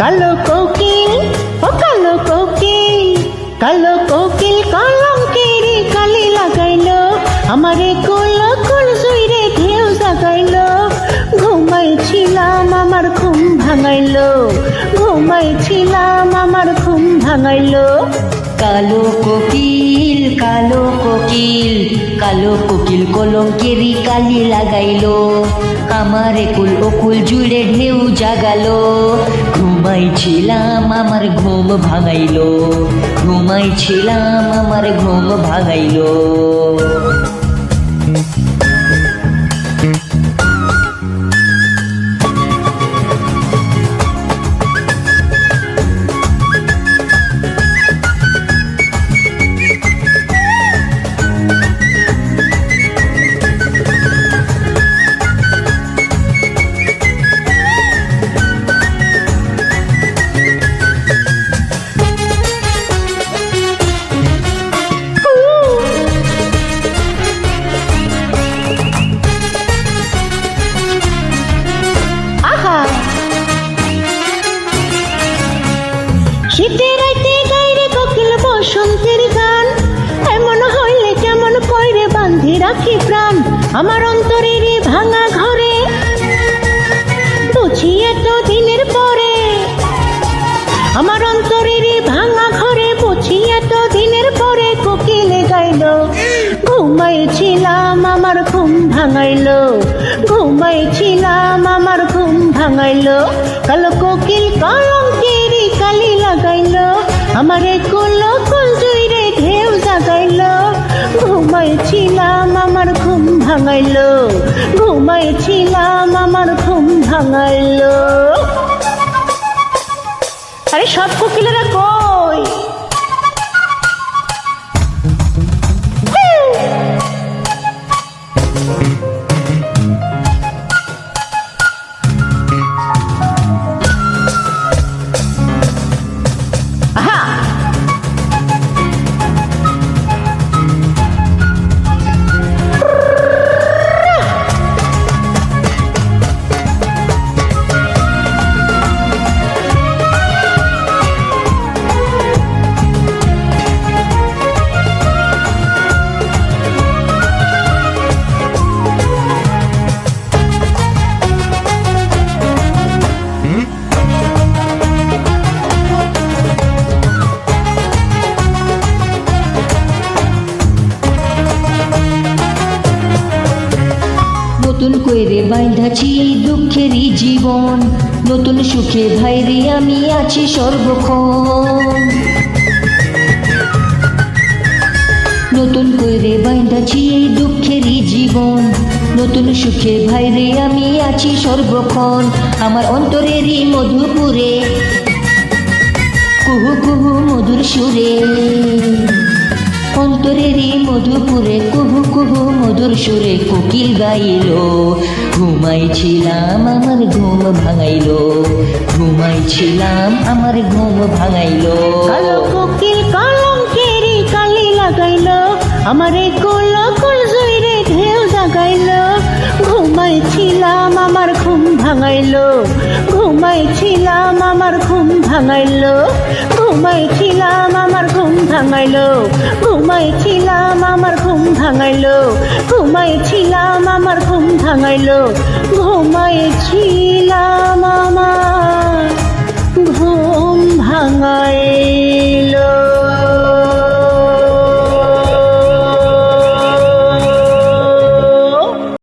কালো কোকিল, ও কালো কোকিল কালো কোকিল কলঙ্কেরি কালি লাগাইলো, আমারে কুল কুল সুইরে ঢেউ জাগাইলো। ঘুমাইছিলাম, আমার ঘুম ভাঙাইলো, ঘুমাইছিলাম, আমার ঘুম ভাঙাইলো। কালো কোকিল কালো কোকিল কালো কোকিল কলম কলঙ্কেরি কালি লাগাইলো। আমার কুল ওকুল জুড়ে ঢেউ জাগালো। ঘুমাইছিলাম আমার ঘুম ভাঙাইলো। ঘুমাইছিলাম আমার ঘুম ভাঙাইলো। শীতের রাইতে গাইরে কোকিল বসন্তের গান। এমন হইলে কেমন কইরে বান্ধি রাখি প্রাণ। আমার অন্তরের ভাঙা ঘরে। বুঝি এত দিনের পরে। আমার অন্তরের ভাঙা ঘরে বুঝি এত দিনের পরে কোকিলে গাইল। ঘুমাইছিলাম, আমার ঘুম ভাঙাইলো। ঘুমাইছিলাম, আমার ঘুম ভাঙাইলো। কালো কোকিল কলঙ্কেরি কালি লাগাইলো আমারে কুল কুল জুইরে ঢেউ জাগাইলো। ঘুমাইছিলাম, আমার ঘুম ভাঙাইলো। ঘুমাইছিলাম, আমার ঘুম ভাঙাইল। আরে সব কোকিলেরা কই নতুন কইরে বাইন্ধাছি এই দুঃখেরই জীবন। নতুন সুখে ভাইরে আমি আছি সর্বক্ষণ। নতুন কইরে বাইন্ধাছি এই দুঃখেরই জীবন। নতুন সুখে ভাইরে আমি আছি সর্বক্ষণ। আমার অন্তরেরই মধুপুরে। কুহু কুহু মধুর সুরে। অন্তরেরই মধুপুরে কুহু কুহু মধুর সুরে কোকিল গাইল। ঘুমাইছিলাম, আমার ঘুম ভাঙাইল। ঘুমাইছিলাম, আমার ঘুম ভাঙাইল। কালো কোকিল কেরি কালি লাগাইল। আমার কুল ঘুমাইছিলাম, আমার ঘুম ভাঙাইলো। ঘুমাইছিলাম, আমার ঘুম ভাঙাইলো। ঘুমাইছিলাম, আমার ঘুম ভাঙাইলো। ঘুমাইছিলাম, আমার ঘুম ভাঙাইলো। ঘুমাইছিলাম, আমার ঘুম ভাঙাইলো। ঘুমাইছিলাম, আমার